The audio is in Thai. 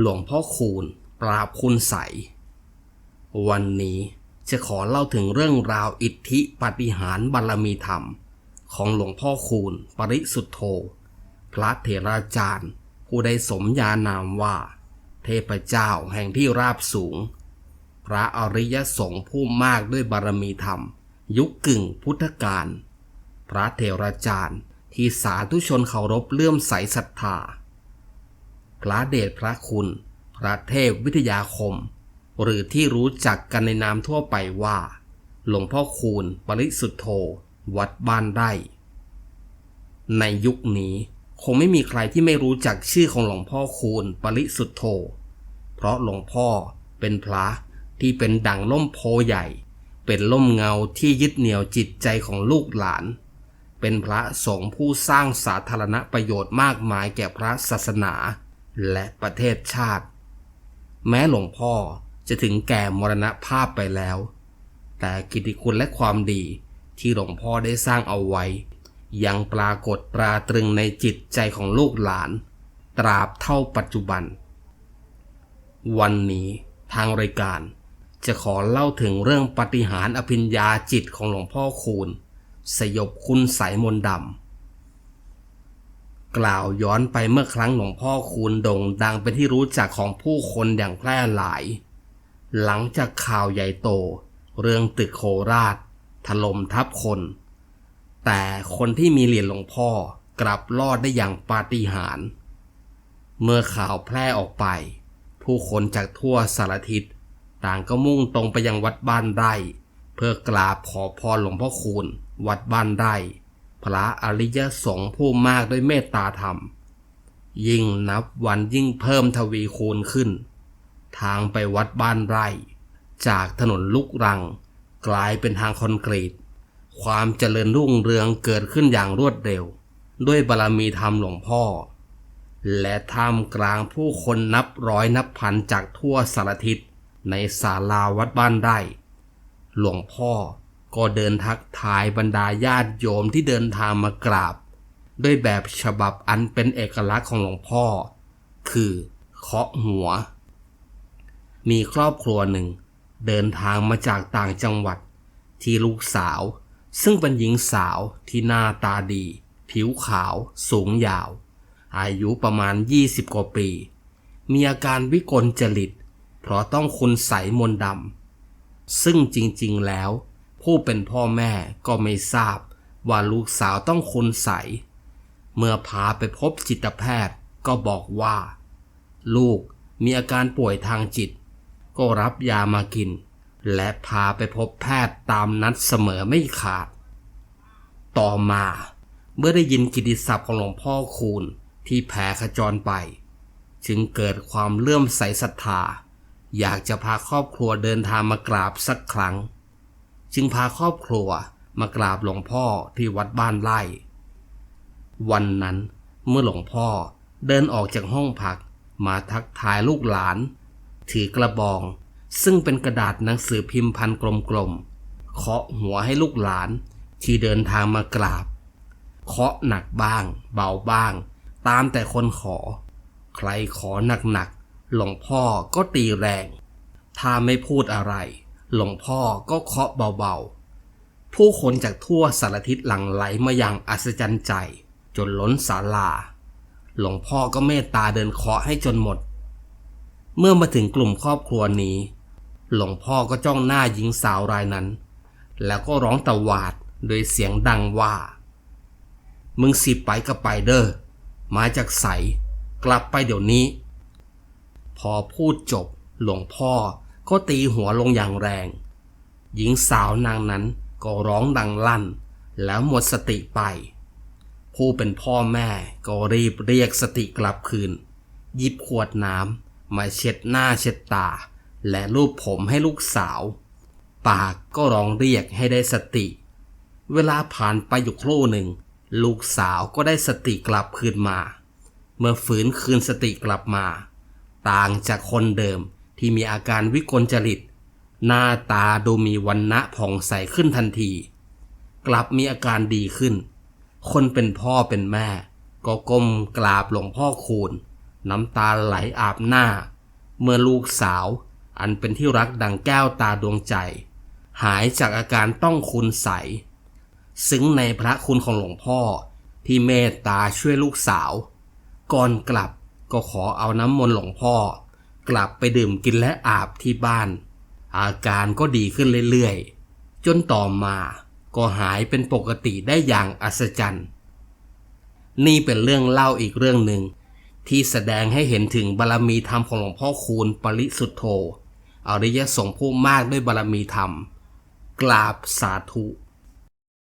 หลวงพ่อคูณ ปราบคุณใส วันนี้จะขอเล่าถึงเรื่องราวอิทธิปฏิหารบารมีธรรม ของหลวงพ่อคูณ ปริสุทธโธ พระเถราจารย์ ผู้ได้สมญานามว่า เทพเจ้าแห่งที่ราบสูง พระอริยสงฆ์ผู้มากด้วยบารมีธรรม ยุคกึ่งพุทธกาลพระเถราจารย์ที่สาธุชนเคารพเลื่อมใสศรัทธา พระเดชพระคุณ พระเทพวิทยาคม หรือที่รู้จักกันในนามทั่วไปว่า หลวงพ่อคูณปริสุทธโธ วัดบ้านไร่ในยุคนี้คงไม่มีใครที่ไม่รู้จักชื่อของหลวงพ่อคูณปริสุทธโธ เพราะหลวงพ่อเป็นพระที่เป็นดั่งล่มโพใหญ่ เป็นล่มเงาที่ยึดเหนี่ยวจิตใจของลูกหลาน เป็นพระสงฆ์ผู้สร้างสาธารณประโยชน์มากมายแก่พระศาสนา และประเทศชาติ แม้หลวงพ่อจะถึงแก่มรณภาพไปแล้ว แต่กิตติคุณและความดีที่หลวงพ่อได้สร้างเอาไว้ ยังปรากฏตราตรึงในจิตใจของลูกหลาน ตราบเท่าปัจจุบัน วันนี้ทางรายการจะขอเล่าถึงเรื่องปฏิหารอภิญญาจิตของหลวงพ่อคูณ สยบคุณสายมนต์ดำ กล่าวย้อนไปเมื่อครั้งหลวงพ่อคูณโด่งดังเป็นที่รู้จักของผู้คนอย่างแพร่หลาย หลังจากข่าวใหญ่โต เรื่องตึกโคราช ถล่มทับคน แต่คนที่มีเหรียญหลวงพ่อกลับรอดได้อย่างปาฏิหาริย์เมื่อข่าวแพร่ออกไป ผู้คนจากทั่วสารทิศต่างก็มุ่งตรงไปยังวัดบ้านไร่ เพื่อกราบขอพรหลวงพ่อคูณ วัดบ้านไร่ พระอริยสงฆ์ผู้มากด้วยเมตตาธรรม ยิ่งนับวันยิ่งเพิ่มทวีคูณขึ้น ทางไปวัดบ้านไร่ จากถนนลูกรัง กลายเป็นทางคอนกรีต ความเจริญรุ่งเรืองเกิดขึ้นอย่างรวดเร็ว ด้วยบารมีธรรมหลวงพ่อ และท่ามกลางผู้คนนับร้อยนับพันจากทั่วสารทิศในศาลาวัดบ้านไร่ หลวงพ่อ ก็เดินทักทายบรรดาญาติโยมที่เดินทางมากราบ ด้วยแบบฉบับอันเป็นเอกลักษณ์ของหลวงพ่อ คือเคาะหัว มีครอบครัวหนึ่ง เดินทางมาจากต่างจังหวัด ที่ลูกสาว ซึ่งเป็นหญิงสาวที่หน้าตาดี ผิวขาว สูงยาว อายุประมาณ 20 กว่าปี มีอาการวิกลจริต เพราะต้องคุณใสมนดำซึ่งจริงๆแล้ว ผู้เป็นพ่อแม่ก็ไม่ทราบว่าลูกสาวต้องคุณใส เมื่อพาไปพบจิตแพทย์ก็บอกว่า ลูกมีอาการป่วยทางจิต ก็รับยามากิน และพาไปพบแพทย์ตามนัดเสมอไม่ขาด ต่อมาเมื่อได้ยินกิติศัพท์ของหลวงพ่อคูณที่แผ่ขจรไป จึงเกิดความเลื่อมใสศรัทธา อยากจะพาครอบครัวเดินทางมากราบสักครั้ง จึงพาครอบครัวมากราบหลวงพ่อที่วัดบ้านไร่ วันนั้นเมื่อหลวงพ่อเดินออกจากห้องพักมาทักทายลูกหลาน ถือกระบอง ซึ่งเป็นกระดาษหนังสือพิมพ์พันกลมๆเคาะหัวให้ลูกหลานที่เดินทางมากราบ เคาะหนักบ้าง เบาบ้าง ตามแต่คนขอ ใครขอหนักๆหลวงพ่อก็ตีแรง ถ้าไม่พูดอะไร หลวงพ่อก็เคาะเบาๆ ผู้คนจากทั่วสารทิศหลั่งไหลมาอย่างอัศจรรย์ใจ จนล้นศาลา หลวงพ่อก็เมตตาเดินเคาะให้จนหมด เมื่อมาถึงกลุ่มครอบครัวนี้ หลวงพ่อก็จ้องหน้าหญิงสาวรายนั้น แล้วก็ร้องตะวาดโดยเสียงดังว่า มึงสิไปก็ไปเด้อมาจากใส กลับไปเดี๋ยวนี้ พอพูดจบหลวงพ่อ ก็ตีหัวลงอย่างแรง หญิงสาวนางนั้นก็ร้องดังลั่น แล้วหมดสติไป ผู้เป็นพ่อแม่ก็รีบเรียกสติกลับคืน หยิบขวดน้ำมาเช็ดหน้าเช็ดตา และลูบผมให้ลูกสาว ปากก็ร้องเรียกให้ได้สติ เวลาผ่านไปอยู่ครู่หนึ่ง ลูกสาวก็ได้สติกลับคืนมา เมื่อฝืนคืนสติกลับมา ต่างจากคนเดิม ที่มีอาการวิกลจริต หน้าตาดูมีวันณะผ่องใสขึ้นทันที กลับมีอาการดีขึ้น คนเป็นพ่อเป็นแม่ ก็ก้มกราบหลวงพ่อคูณ น้ำตาไหลอาบหน้า เมื่อลูกสาว อันเป็นที่รักดังแก้วตาดวงใจ หายจากอาการต้องคุณใส ซึ้งในพระคุณของหลวงพ่อที่เมตตาช่วยลูกสาว ก่อนกลับก็ขอเอาน้ำมนต์หลวงพ่อ กลับไปดื่มกินและอาบที่บ้าน อาการก็ดีขึ้นเรื่อยๆ จนต่อมาก็หายเป็นปกติได้อย่างอัศจรรย์ นี่เป็นเรื่องเล่าอีกเรื่องหนึ่ง ที่แสดงให้เห็นถึงบารมีธรรมของหลวงพ่อคูณปริสุทธโธอริยสงฆ์ผู้มากด้วยบารมีธรรม กราบสาธุ